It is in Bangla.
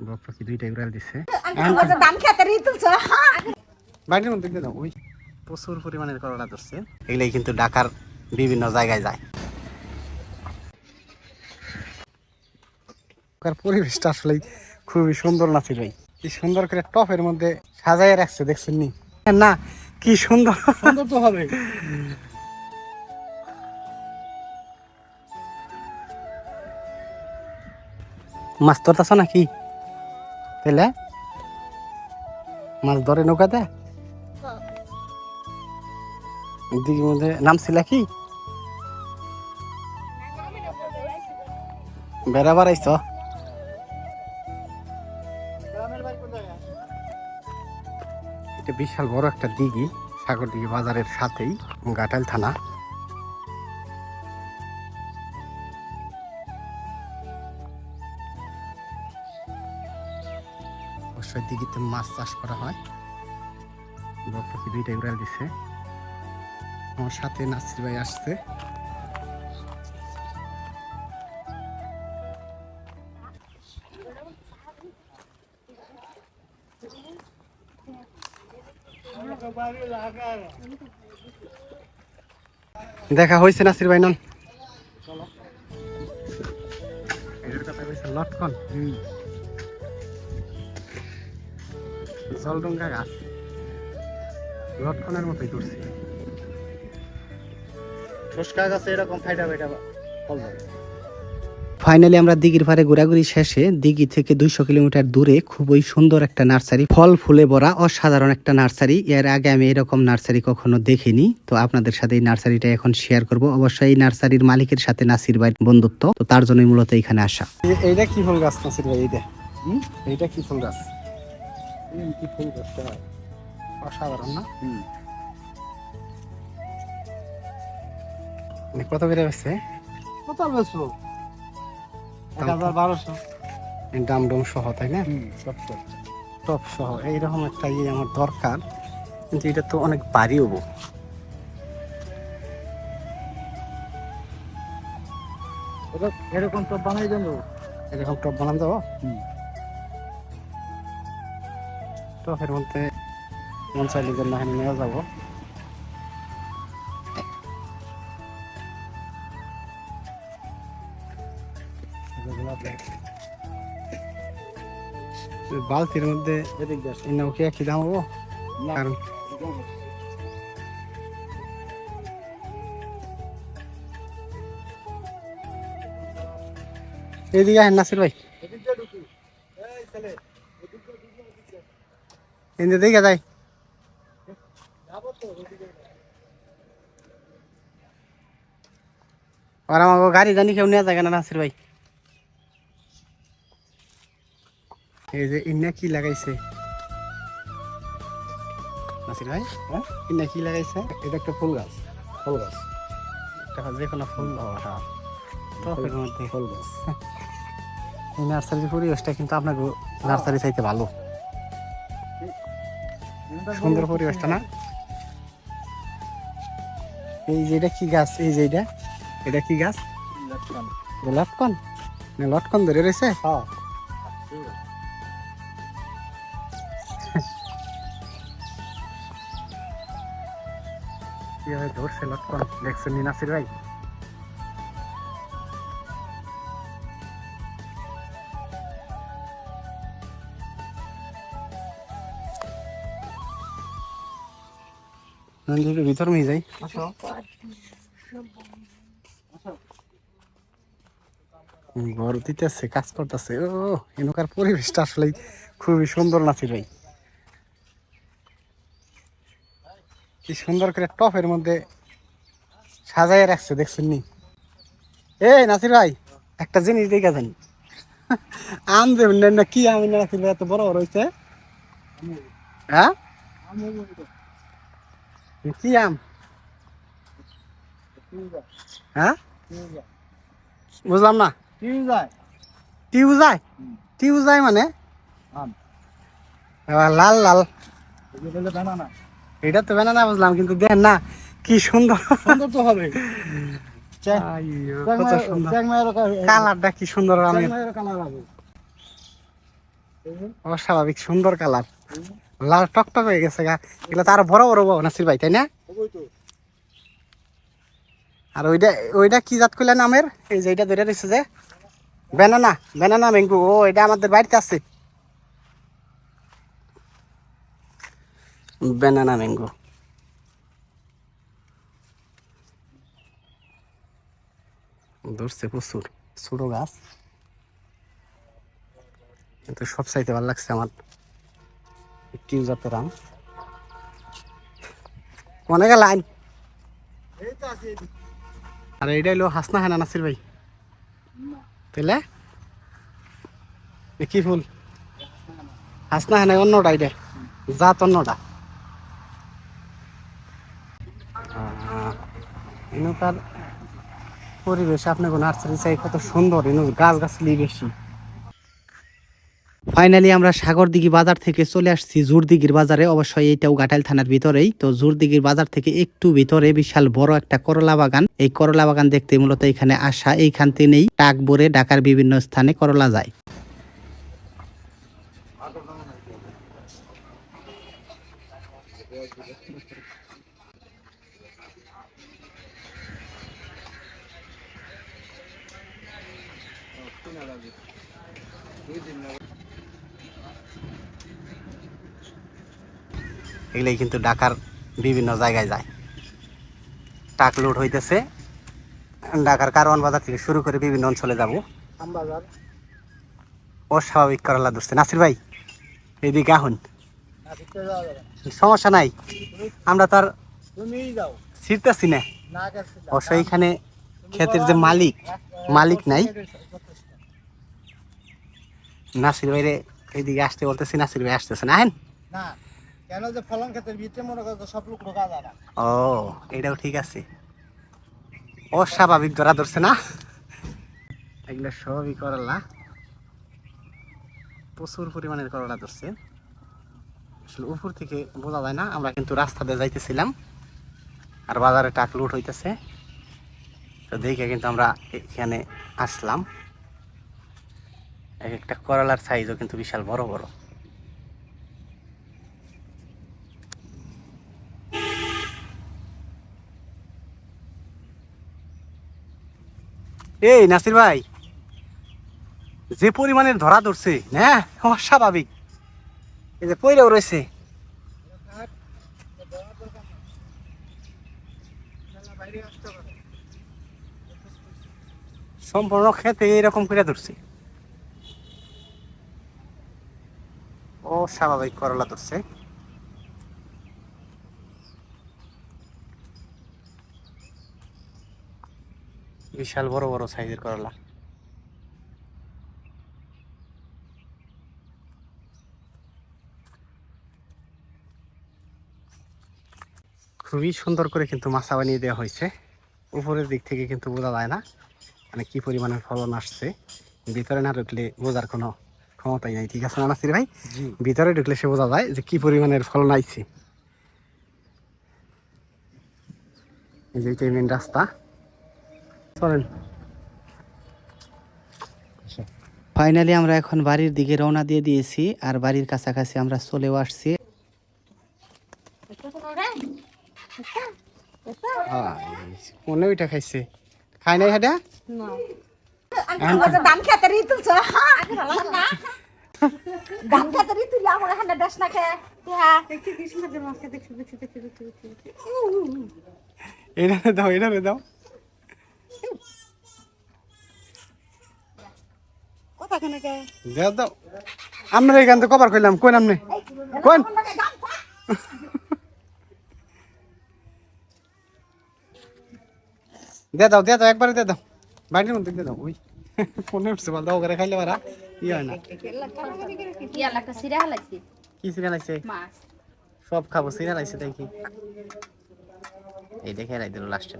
বক পাখি দুইটাই উড়াল দিছে। বাড়ির মধ্যে দিয়ে ওই প্রচুর পরিমাণের করলা ধরছে। এগুলাই কিন্তু ঢাকার বিভিন্ন জায়গায় যায়। পরিবেশটা আসলে খুবই সুন্দর নাছিল ভাই কি সুন্দর করে টপের মধ্যে সাজায় রাখছে দেখছেন নি? না কি সুন্দর। সুন্দর তো হবে। মাছ ধরতেছ নাকি? তাহলে মাছ ধরে নৌকাতে? দিঘির মধ্যে নামছিল কি? বেড়াবার আইছ এটা বিশাল বড় একটা দিঘি সাগর দিঘি বাজারের সাথেই গাটাইল থানা। অবশ্যই দিঘিতে মাছ চাষ করা হয়। বকপাখি দুইটাই উড়াল দিছে। আমার সাথে নাসির ভাই আসছে। দেখা হয়েছে নাসির ভাই নন? লটকন। জলডঙ্গা গাছ। লটকনের মতোই করছে ফুসকা গাছে এরকম ফাইটা ফাইটা ফল ধরে। ফাইনালি আমরা দিঘির পাড়ে ঘোরাঘুরি শেষে দিঘি থেকে দুইশো কিলোমিটার দূরে খুবই সুন্দর একটা নার্সারি ফল ফুলে ভরা অসাধারণ একটা নার্সারি। এর আগে আমি এরকম নার্সারি কখনো দেখিনি তো আপনাদের সাথে এই নার্সারিটা এখন শেয়ার করব। অবশ্যই এই নার্সারির মালিকের সাথে নাসির ভাই বন্ধুত্ব তো তার জন্যই মূলত এখানে আসা। এইটা কি ফুল গাছ নাসির ভাই এইটা? হুম? এইটা কি ফুল গাছ? কি ফুল গাছটা হয়। অসাধারণ না? হুম। কত করে বেছে কত বেশো এক হাজার বারোশো। দাম ডম সহ তাই না? হুম সব সব টপ সহ এইরকম একটা ইয়ে আমার দরকার। কিন্তু এটা তো অনেক ভারী হব এরকম সব বানাই দেবো? এরকম টপ বানান যাব হুম। টপের মধ্যে মন চাইলে যে না নেওয়া যাব। বালতির মধ্যে এদিক এই কি দাম হব? কারণ এইদিকে আহেন নাসির ভাই। এদিকে দিকে যাই। যাব আর আমাকে গাড়ি জানি কেউ নেওয়া যায় না নাসির ভাই। এই যে ইন্না কি লাগাইছে? নাসির ভাই হ্যাঁ? ইন্না কি লাগাইছে? এটা একটা ফুল গাছ ফুল গাছ। দেখা যে কোনো ফুল। হ্যাঁ। টপের মধ্যে। ফুল গাছ। এই নার্সারির পরিবেশটা কিন্তু আপনাকে নার্সারি চাইতে ভালো। সুন্দর পরিবেশটা না? এই যে এটা কি গাছ? এই যে এটা? এটা কি গাছ? লটকন লটকন ধরে রয়েছে? হ্যাঁ। ধরছে লটকন? দেখছেন নি নাসির ভাই? নন্দীর ভিতর মেয়ে যাই। ঘর দিতেছে কাজ করতেছে। ও এনকার পরিবেশটা আসলে খুবই সুন্দর নাসির ভাই। কি সুন্দর করে টপের মধ্যে সাজায় রাখছে দেখছেন নি? এই নাসির ভাই একটা জিনিস দেখে যান। আম দেবেন না, কি আম? নাসির ভাই এত বড় বড় হয়েছে হ্যাঁ? কি আম? হ্যাঁ? বুঝলাম না। কি যায় টিউ যায় হুম। টিউ যায় মানে লাল লাল এটা তো বেনা না বুঝলাম কিন্তু দেন না কি সুন্দর। সুন্দর তো হবে। কালারটা কি সুন্দর অস্বাভাবিক সুন্দর কালার। লাল টকটক হয়ে গেছে গা। এগুলো তো আরও বড় বড় বউ নাসির ভাই, তাই না? আর ওইটা ওইটা কি জাত করলেন আমের এই যে এটা ধরে দিচ্ছে যে। Banana banana mango. ও, এটা আমাদের বাড়িতে আছে। Banana mango. ধরছে প্রচুর, ছোট গাছ। কিন্তু সব চাইতে ভালো লাগছে আমার। টিউ জাতের আম অনেক লাইন। আর এইটা হলো হাসনা হানা নাসির ভাই। তাইলে? এ কি ফুল? হাসনা হানা অন্যটা এটা। জাত অন্যটা। পরিবেশ আপনাকে নার্সারি চাই, কত সুন্দর এনু গাছ গাছলি বেশি। ফাইনালি আমরা সাগরদিঘি বাজার থেকে চলে আসছি জোরদিঘির বাজারে। অবশ্যই এইটাও গাটাইল থানার ভিতরেই। তো জোরদিঘির বাজার থেকে একটু ভিতরে বিশাল বড় একটা করলা বাগান। এই করলা বাগান দেখতে মূলত এখানে আসা, এইখান থেকেই টাক ভরে ঢাকার বিভিন্ন স্থানে করলা যায়। এগুলাই কিন্তু ঢাকার বিভিন্ন জায়গায় যায়। টাক লোড হইতেছে। ঢাকার কারওয়ান বাজার থেকে শুরু করে বিভিন্ন অঞ্চলে যাব। অস্বাভাবিক করলা ধরছে নাসির ভাই এইদিকে আহুন। সমস্যা নাই। আমরা তো আর তুমিই যাও। ছিটতেছি না। অবশ্য এইখানে ক্ষেতের যে মালিক মালিক নাই। নাসির ভাইরে এইদিকে আসতে বলতেছি নাসির ভাই আসতেছে না। না। কেন যে ফলন ক্ষেতের ভিতরে মনে করো সব লোক ঢোকা যায় ও, এটাও ঠিক আছে। অস্বাভাবিক ধরা ধরছে না? এগুলো সবই করলা। প্রচুর পরিমাণের করলা ধরছে। আসলে উপর থেকে বোঝা যায় না, আমরা কিন্তু রাস্তা দিয়ে যাইতেছিলাম। আর বাজারে টাক লুট হইতেছে। তো দেখে কিন্তু আমরা এখানে আসলাম। এক একটা করলার সাইজও কিন্তু বিশাল বড় বড়। এই নাসির ভাই, যে পরিমাণের ধরা ধরছে হ্যাঁ অস্বাভাবিক। এই যে পইরেও রয়েছে। সম্পূর্ণ খেতে এরকম করে ধরছে। অস্বাভাবিক করলা ধরছে। বিশাল বড় বড় সাইজের করলা। খুবই সুন্দর করে কিন্তু মাছা বানিয়ে দেওয়া হয়েছে। উপরের দিক থেকে কিন্তু বোঝা যায় না মানে কি পরিমাণের ফলন আসছে। ভিতরে না ঢুকলে বোঝার কোনো ক্ষমতাই নাই ঠিক আছে না নাসির ভাই ভিতরে ঢুকলে সে বোঝা যায় যে কি পরিমাণের ফলন আইছে। এই যে মেন রাস্তা। চলেন। ফাইনালি আমরা এখন বাড়ির দিকে রওনা দিয়ে দিয়েছি আর বাড়ির কাছাকাছি আমরা চলেও আসছি। ওইটা খাইছে? খাই নাই হাটা আমি বলছি খেতে রি তুলছ। ধান খেতে রি তুলি আমার এখানে দেশ না খেয়ে। হ্যাঁ। এটা দাও এটা দাও কথা কেন কে দাও দাও। আমরা এখান থেকে কবার কইলাম কোন আমনে। কোন দে দাও দে দাও একবারে দে দাও। বাড়ির মধ্যে দে দাও। ওই ফোনে উঠছে বল দাও করে খাইলে পারা। ই হয় না। একটা সিরা কি সিরিয়াল সব খাব সিরিয়াল আছে দেখি। এই দেখে রাই দিল লাস্টে